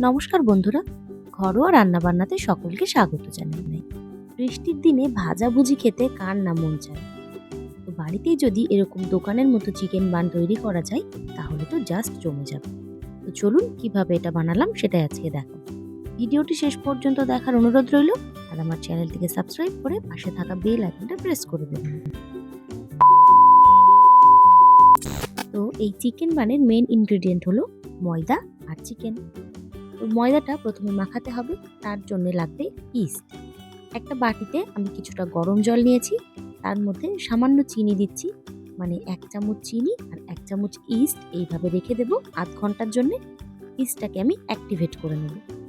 নমস্কার বন্ধুরা, ঘরোয়া রান্নাবান্নাতে সকলকে স্বাগত জানাই নাই বৃষ্টির দিনে ভাজাভুজি খেতে কার না মন চায়? তো বাড়িতেই যদি এরকম দোকানের মতো চিকেন বান তৈরি করা যায়, তাহলে তো জাস্ট জমে যাবে। তো চলুন কীভাবে এটা বানালাম সেটাই আজকে দেখো। ভিডিওটি শেষ পর্যন্ত দেখার অনুরোধ রইল, আর আমার চ্যানেলটিকে সাবস্ক্রাইব করে পাশে থাকা বেল আইকনটা প্রেস করে দেবেন তো এই চিকেন বানের মেন ইনগ্রেডিয়েন্ট হলো ময়দা আর চিকেন ময়দাটা প্রথমে মাখাতে হবে, তার জন্য লাগবে ইস্ট। একটা বাটিতে আমি কিছুটা গরম জল নিয়েছি, তার মধ্যে সামান্য চিনি দিচ্ছি মানে এক চামচ চিনি আর এক চামচ ইস্ট এইভাবে রেখে দেবো আধ ঘণ্টার জন্য। ইস্টটাকে আমি অ্যাক্টিভেট করে নেব।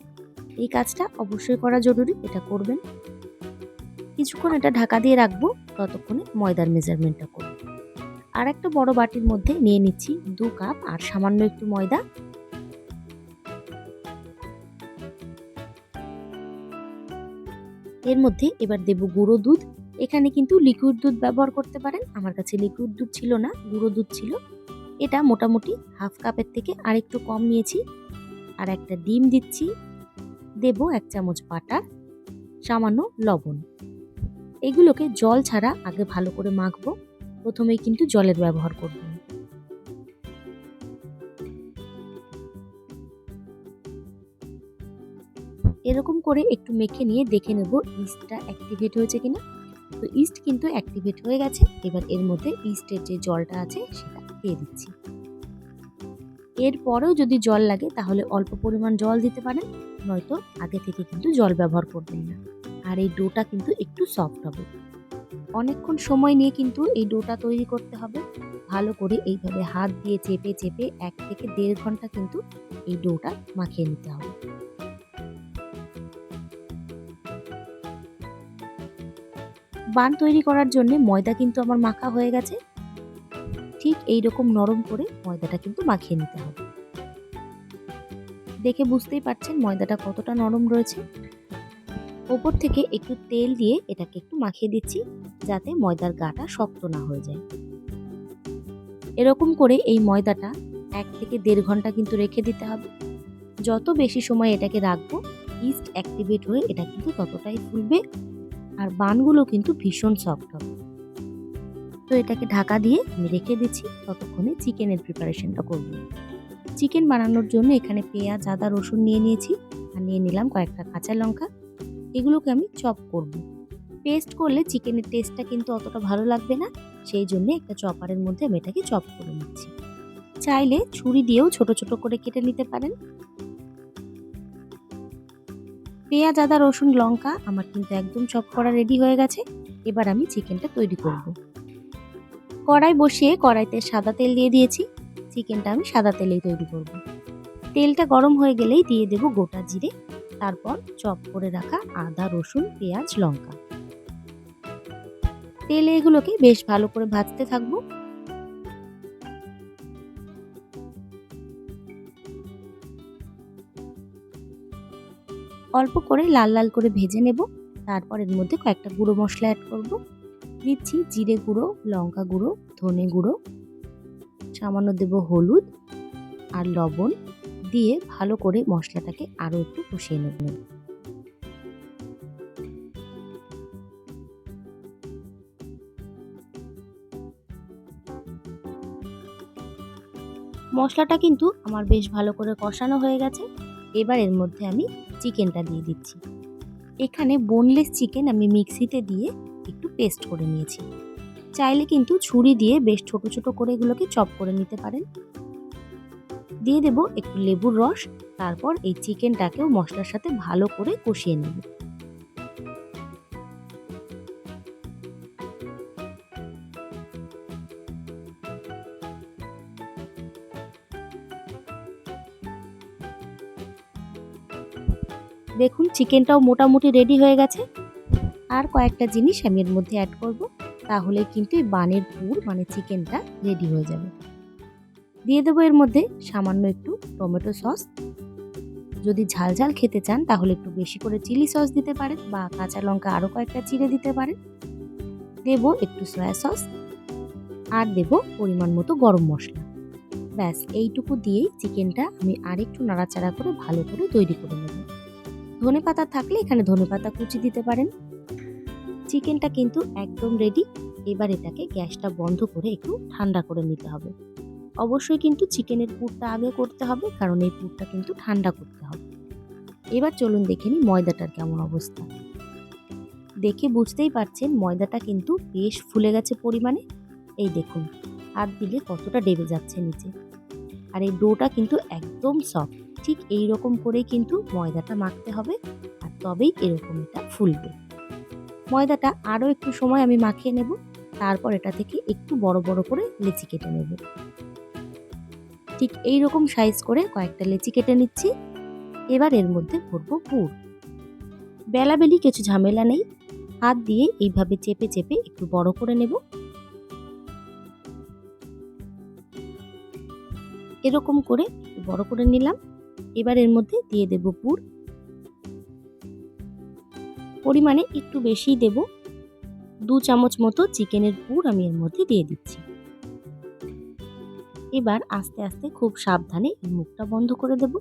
এই কাজটা অবশ্যই করা জরুরি, এটা করবেন। কিছুক্ষণ এটা ঢাকা দিয়ে রাখব, ততক্ষণে ময়দার মেজারমেন্টটা করব। আর একটা বড় বাটির মধ্যে নিয়ে নিচ্ছি দু কাপ আর সামান্য একটু ময়দা। এর মধ্যে এবার দেব গুঁড়ো দুধ। এখানে কিন্তু লিকুইড দুধ ব্যবহার করতে পারেন। আমার কাছে লিকুইড দুধ ছিল না, গুঁড়ো দুধ ছিল। এটা মোটামুটি হাফ কাপের থেকে আরেকটু কম নিয়েছি। আর একটা ডিম দিচ্ছি। দেব এক চামচ বাটার, সামান্য লবণ। এগুলোকে জল ছাড়া আগে ভালো করে মাখবো। প্রথমেই কিন্তু জলের ব্যবহার করব। এরকম করে একটু মেখে নিয়ে দেখে নেব ইস্টটা অ্যাক্টিভেট হয়েছে কিনা। তো ইস্ট কিন্তু অ্যাক্টিভেট হয়ে গেছে, এবার এর মধ্যে ইস্টের যে জলটা আছে সেটা দিয়ে দিচ্ছি। এরপরেও যদি জল লাগে তাহলে অল্প পরিমাণ জল দিতে পারেন, নয়তো আগে থেকে কিন্তু জল ব্যবহার করবেন না। আর এই ডোটা কিন্তু একটু সফট হবে। অনেকক্ষণ সময় নিয়ে কিন্তু এই ডোটা তৈরি করতে হবে। ভালো করে এইভাবে হাত দিয়ে চেপে চেপে এক থেকে দেড় ঘণ্টা কিন্তু এই ডোটা মাখিয়ে নিতে হবে। বান তৈরি করার জন্য ময়দা কিন্তু আমার মাখা হয়ে গেছে। ঠিক এই রকম নরম করে ময়দাটা কিন্তু মাখিয়ে নিতে হবে। দেখে বুঝতেই পারছেন ময়দাটা কতটা নরম রয়েছে। ওপর থেকে একটু তেল দিয়ে এটাকে একটু মাখিয়ে দিচ্ছি, যাতে ময়দার গাটা শক্ত না হয়ে যায়। এরকম করে এই ময়দাটা এক থেকে দেড় ঘণ্টা কিন্তু রেখে দিতে হবে। যত বেশি সময় এটাকে রাখব, ইস্ট অ্যাক্টিভেট হয়ে এটা কিন্তু ততটাই ফুলবে। আর বানগুলো কিন্তু ভীষণ সফট হবে। তো এটাকে ঢাকা দিয়ে আমি রেখে দিচ্ছি, ততক্ষণে চিকেনের প্রিপারেশনটা করব। চিকেন বানানোর জন্য এখানে পেঁয়াজ, আদা, রসুন নিয়ে নিয়েছি আর নিয়ে নিলাম কয়েকটা কাঁচা লঙ্কা। এগুলোকে আমি চপ করব। পেস্ট করলে চিকেনের টেস্টটা কিন্তু অতটা ভালো লাগবে না, সেই জন্য একটা চপারের মধ্যে আমি এটাকে চপ করে নিচ্ছি। চাইলে ছুরি দিয়েও ছোট ছোট করে কেটে নিতে পারেন। পেঁয়াজ, আদা, রসুন, লঙ্কা, আমার কিন্তু একদম চপ করা রেডি হয়ে গেছে। এবার আমি চিকেনটা তৈরি করব। কড়াই বসিয়ে কড়াইতে সাদা তেল দিয়ে দিয়েছি। চিকেনটা আমি সাদা তেলেই তৈরি করব। তেলটা গরম হয়ে গেলেই দিয়ে দেব গোটা জিরে, তারপর চপ করে রাখা আদা, রসুন, পেঁয়াজ, লঙ্কা। তেলে এগুলোকে বেশ ভালো করে ভাজতে থাকব। অল্প করে লাল লাল করে ভেজে নেব। তারপর এর মধ্যে কয়েকটা গুঁড়ো মশলা অ্যাড করব। দিচ্ছি জিরে গুঁড়ো, লঙ্কা গুঁড়ো, ধনে গুঁড়ো। সামান্য দেব হলুদ আর লবণ দিয়ে ভালো করে মশলাটাকে আরও একটু কষিয়ে নেব। মশলাটা কিন্তু আমার বেশ ভালো করে কষানো হয়ে গেছে। এবার এর মধ্যে আমি চিকেনটা দিয়ে দিচ্ছি। এখানে বোনলেস চিকেন আমি মিক্সিতে দিয়ে একটু পেস্ট করে নিয়েছি। চাইলে কিন্তু ছুরি দিয়ে বেশ ছোট ছোট করে এগুলোকে চপ করে নিতে পারেন। দিয়ে দেব একটু লেবুর রস, তারপর এই চিকেনটাকেও মশলার সাথে ভালো করে কষিয়ে নেব। দেখুন চিকেনটাও মোটামুটি রেডি হয়ে গেছে। আর কয়েকটা জিনিস আমি এর মধ্যে অ্যাড করব। তাহলে কিন্তু এই বানের পুর মানে চিকেনটা রেডি হয়ে যাবে। দিয়ে দেবো এর মধ্যে সামান্য একটু টমেটো সস। যদি ঝাল ঝাল খেতে চান, তাহলে একটু বেশি করে চিলি সস দিতে পারেন বা কাঁচা লঙ্কা আরও কয়েকটা চিড়ে দিতে পারেন। দেব একটু সয়া সস আর দেব পরিমাণ মতো গরম মশলা। ব্যাস, এইটুকু দিয়েই চিকেনটা আমি আরেকটু নাড়াচাড়া করে ভালো করে তৈরি করে নেব। ধনে পাতা থাকলে এখানে ধনে পাতা কুচি দিতে পারেন। চিকেনটা কিন্তু একদম রেডি এবার এটাকে গ্যাসটা বন্ধ করে একটু ঠান্ডা করে নিতে হবে। অবশ্যই কিন্তু চিকেনের পুরটা আগে করতে হবে, কারণ এই পুরটা কিন্তু ঠান্ডা করতে হবে। এবার চলুন দেখে নিই ময়দাটার কেমন অবস্থা। দেখে বুঝতেই পারছেন ময়দাটা কিন্তু বেশ ফুলে গেছে পরিমাণে। এই দেখুন, হাত দিলে কতটা ডেবে যাচ্ছে নিচে। আর এই ডোটা কিন্তু একদম সফট ঠিক এই রকম করেই কিন্তু ময়দাটা মাখতে হবে আর তবেই এরকম এটা ফুলবে। ময়দাটা আরও একটু সময় আমি মাখিয়ে নেব, তারপর এটা থেকে একটু বড় বড় করে লেচি কেটে নেব। ঠিক এই রকম সাইজ করে কয়েকটা লেচি কেটে নিচ্ছি, এবার এর মধ্যে ভরবো পুর বেলাবেলি কিছু ঝামেলা নেই, হাত দিয়ে এইভাবে চেপে চেপে একটু বড় করে নেব। এরকম করে বড় করে নিলাম। এবার এর মধ্যে দিয়ে দেব পুর। পরিমাণে একটু বেশি দেব। দু চামচ মতো চিকেনের পুর আমি এর মধ্যে দিয়ে দিচ্ছি। এবার আস্তে আস্তে খুব সাবধানে মুখটা বন্ধ করে দেব।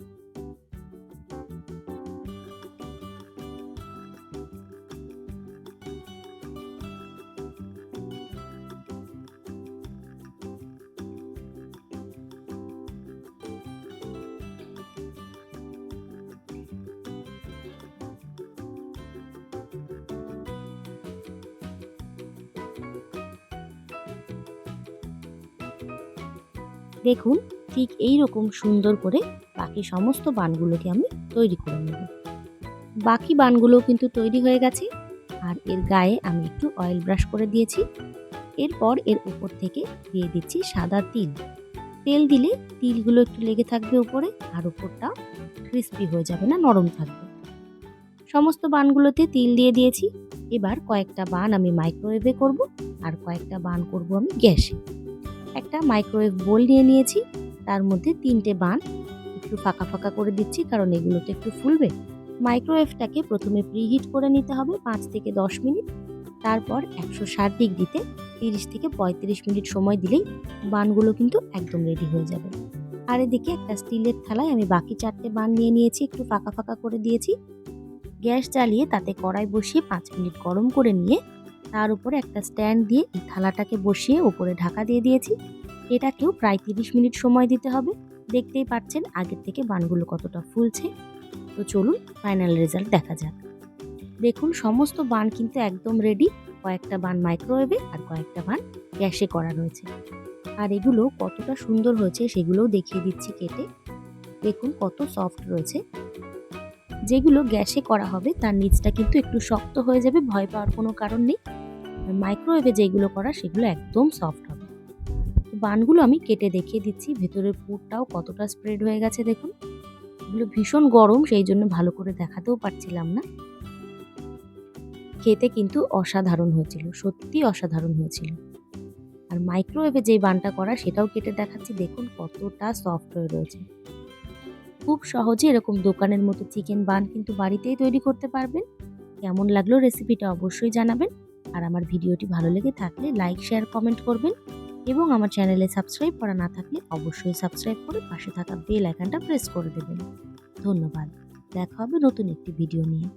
দেখুন, ঠিক এই রকম সুন্দর করে বাকি সমস্ত বানগুলোকে আমি তৈরি করে নেব। বাকি বানগুলোও কিন্তু তৈরি হয়ে গেছে, আর এর গায়ে আমি একটু অয়েল ব্রাশ করে দিয়েছি। এরপর এর উপর থেকে দিয়ে দিচ্ছি সাদা তিল। তেল দিলে তিলগুলো একটু লেগে থাকবে উপরে, আর উপরটা ক্রিস্পি হয়ে যাবে না, নরম থাকবে। সমস্ত বানগুলোতে তিল দিয়ে দিয়েছি। এবার কয়েকটা বান আমি মাইক্রোওয়েভে করব, আর কয়েকটা বান করব আমি গ্যাসে। একটা মাইক্রোওয়েভ বোল নিয়ে নিয়েছি। তার মধ্যে তিনটে বান একটু ফাঁকা ফাঁকা করে দিচ্ছি, কারণ এগুলো তো একটু ফুলবে। মাইক্রোওয়েভটাকে প্রথমে প্রিহিট করে নিতে হবে পাঁচ থেকে দশ মিনিট। তারপর একশো ষাট ডিগ্রিতে তিরিশ থেকে পঁয়ত্রিশ মিনিট সময় দিলেই বানগুলো কিন্তু একদম রেডি হয়ে যাবে। আর এদিকে একটা স্টিলের থালায় আমি বাকি চারটে বান নিয়ে নিয়েছি, একটু ফাঁকা ফাঁকা করে দিয়েছি। গ্যাস জ্বালিয়ে তাতে কড়াই বসিয়ে পাঁচ মিনিট গরম করে নিয়ে তার উপরে একটা স্ট্যান্ড দিয়ে এই থালাটাকে বসিয়ে উপরে ঢাকা দিয়ে দিয়েছি। এটাকেও প্রায় তিরিশ মিনিট সময় দিতে হবে। দেখতেই পাচ্ছেন আগের থেকে বানগুলো কতটা ফুলছে। তো চলুন ফাইনাল রেজাল্ট দেখা যাক। দেখুন, সমস্ত বান কিন্তু একদম রেডি। কয়েকটা বান মাইক্রোওয়েভে আর কয়েকটা বান গ্যাসে করা রয়েছে। আর এগুলো কতটা সুন্দর হয়েছে সেগুলোও দেখিয়ে দিচ্ছি কেটে। দেখুন কত সফট রয়েছে। যেগুলো গ্যাসে করা হবে তার নিচটা কিন্তু একটু শক্ত হয়ে যাবে, ভয় পাওয়ার কোনো কারণ নেই। মাইক্রোওয়েভে যেগুলো করা, সেগুলো একদম সফট হবে। তো বানগুলো আমি কেটে দেখিয়ে দিচ্ছি। ভেতরের পুরটাও কতটা স্প্রেড হয়ে গেছে দেখুন। এগুলো ভীষণ গরম, সেই জন্য ভালো করে দেখাতেও পারছিলাম না। খেতে কিন্তু অসাধারণ হয়েছিল, সত্যি অসাধারণ হয়েছিল। আর মাইক্রোওয়েভে যেই বানটা করা, সেটাও কেটে দেখাচ্ছি। দেখুন কতটা সফট হয়ে রয়েছে। খুব সহজে এরকম দোকানের মতো চিকেন বান কিন্তু বাড়িতেই তৈরি করতে পারবেন। কেমন লাগল রেসিপিটা অবশ্যই জানাবেন। আর আমার ভিডিওটি ভালো লেগে থাকলে লাইক, শেয়ার, কমেন্ট করবেন এবং আমার চ্যানেলে সাবস্ক্রাইব করা না থাকলে অবশ্যই সাবস্ক্রাইব করে পাশে থাকা বেল আইকনটা প্রেস করে দেবেন। ধন্যবাদ। দেখা হবে নতুন একটি ভিডিও নিয়ে।